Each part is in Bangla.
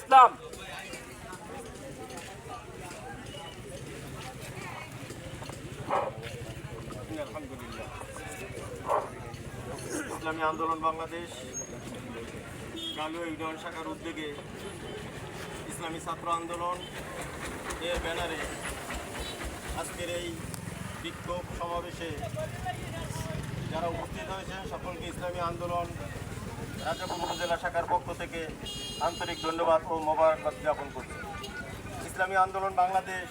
ইসলাম। ইসলামী আন্দোলন বাংলাদেশ কালীয় ইউনিয়ন শাখার উদ্যোগে ইসলামী ছাত্র আন্দোলন এর ব্যানারে আজকের এই বিক্ষোভ সমাবেশে যারা উপস্থিত হয়েছেন, সকলকে ইসলামী আন্দোলন রাজাপুর উপজেলা শাখার পক্ষ থেকে আন্তরিক ধন্যবাদ ও মোবারকবাদ জ্ঞাপন করছি। ইসলামী আন্দোলন বাংলাদেশ,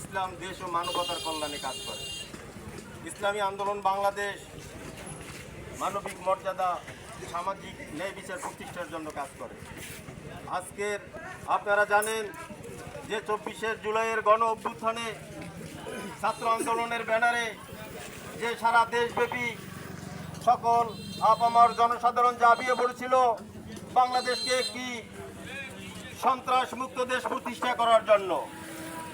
ইসলাম, দেশ ও মানবতার কল্যাণে কাজ করে। ইসলামী আন্দোলন বাংলাদেশ, মানবিক মর্যাদা, সামাজিক ন্যায় বিচার প্রতিষ্ঠার জন্য কাজ করে। আজকের আপনারা জানেন যে চব্বিশে জুলাইয়ের গণ অভ্যুত্থানে ছাত্র আন্দোলনের ব্যানারে যে সারা দেশব্যাপী সকল আপামার জনসাধারণ জাবিয়ে পড়েছিল বাংলাদেশকে একটি সন্ত্রাস মুক্ত দেশ প্রতিষ্ঠা করার জন্য,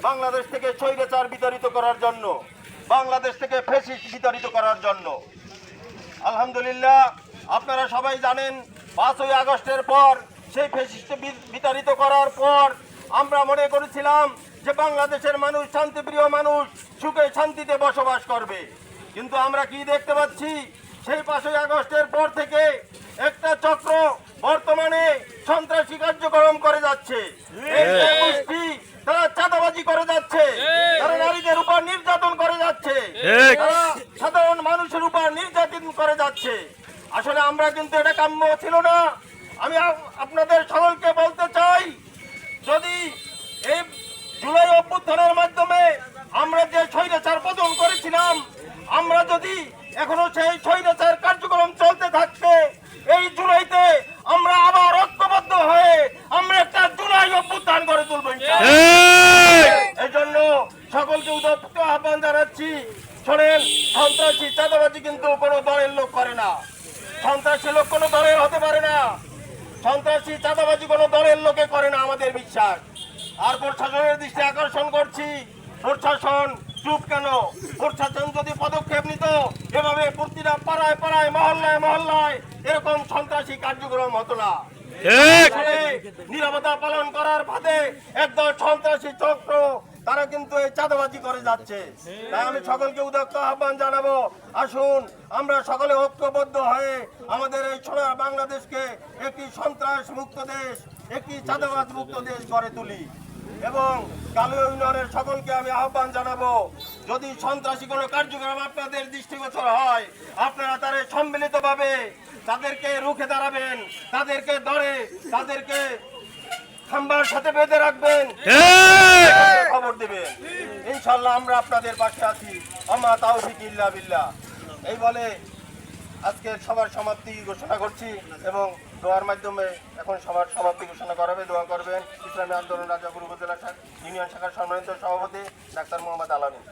বাংলাদেশ থেকে স্বৈরাচার বিতাড়িত করার জন্য, বাংলাদেশ থেকে ফেসিস্ট বিতাড়িত করার জন্য। আলহামদুলিল্লাহ, আপনারা সবাই জানেন, পাঁচই আগস্টের পর সেই ফেসিস্ট বিতাড়িত করার পর আমরা মনে করেছিলাম যে বাংলাদেশের মানুষ শান্তিপ্রিয় মানুষ সুখে শান্তিতে বসবাস করবে। কিন্তু আমরা কি দেখতে পাচ্ছি? সেই পাঁচই আগস্টের পর থেকে একটা চক্র বর্তমানে সন্ত্রাসী কার্যক্রম করে যাচ্ছে। তারা চাঁদাবাজি করে যাচ্ছে। তারা নারীদের উপর নির্যাতন করে যাচ্ছে। তারা সাধারণ মানুষের উপর নির্যাতন করে যাচ্ছে। আসলে আমরা কিন্তু এটা কাম্য ছিল না। আমি আপনাদের সকলকে বলতে চাই যদি এই জুলাই অভ্যুত্থানের মাধ্যমে আমরা যে স্বৈরাচার পতন করেছিলাম আমরা যদি এখনও সেই স্বৈরাচার কার্যক্রম চলতে থাকছে এই জুলাইতে আমরা আবার ঐক্যবদ্ধ হয়ে আমরা একটা জুলাই অভ্যুত্থান করে তুলব এই জন্য সকলকে উদত্ত আহ্বান জানাচ্ছি শোনেন সন্ত্রাসী চাঁদাবাজি কিন্তু কোনো দলের লোক করে না। সন্ত্রাসী লোক কোনো দলের হতে পারে না। সন্ত্রাসী চাঁদাবাজি কোনো দলের লোকে করে না আমাদের বিশ্বাস। আর প্রশাসনের দৃষ্টি আকর্ষণ করছি। প্রশাসন চুপ কেন? প্রশাসন যদি পদক্ষেপ নিত এভাবে প্রতিটা পাড়ায় পাড়ায় মহল্লায় মহল্লায় এরকম সন্ত্রাসী কার্যক্রম হতো না। নিরাপত্তা পালন করার ফাঁদে একদল সন্ত্রাসী চক্র তারা কিন্তু এই চাঁদাবাজি করে যাচ্ছে। তাই আমি সকলকে উদক্ত আহ্বান জানাব। আসুন, আমরা সকলে ঐক্যবদ্ধ হয়ে আমাদের এই সোনা বাংলাদেশকে একটি সন্ত্রাস মুক্ত দেশ, একটি চাঁদাবাজ মুক্ত দেশ গড়ে তুলি। এবং কালো ইউনিয়নের সকলকে আমি আহ্বান জানাব, যদি সন্ত্রাসী কোনো কার্যক্রম আপনাদের দৃষ্টিগোচর হয়, আপনারা তারা সম্মিলিতভাবে তাদেরকে রুখে দাঁড়াবেন, তাদেরকে ধরে, তাদেরকে খাম্বার সাথে বেঁধে রাখবেন। খবর দেবেন। ইনশাল্লাহ আমরা আপনাদের পাশে আছি। আমা তাওফিক ইল্লা বিল্লাহ। এই বলে আজকে সবার সমাপ্তি ঘোষণা করছি এবং দোয়ার মাধ্যমে এখন সবার সমাপ্তি ঘোষণা করাবে দোয়া করবেন। ইসলামী আন্দোলন রাজাপুর উপজেলা ইউনিয়ন শাখার সম্মানিত সভাপতি ডাক্তার মোহাম্মদ আলামিন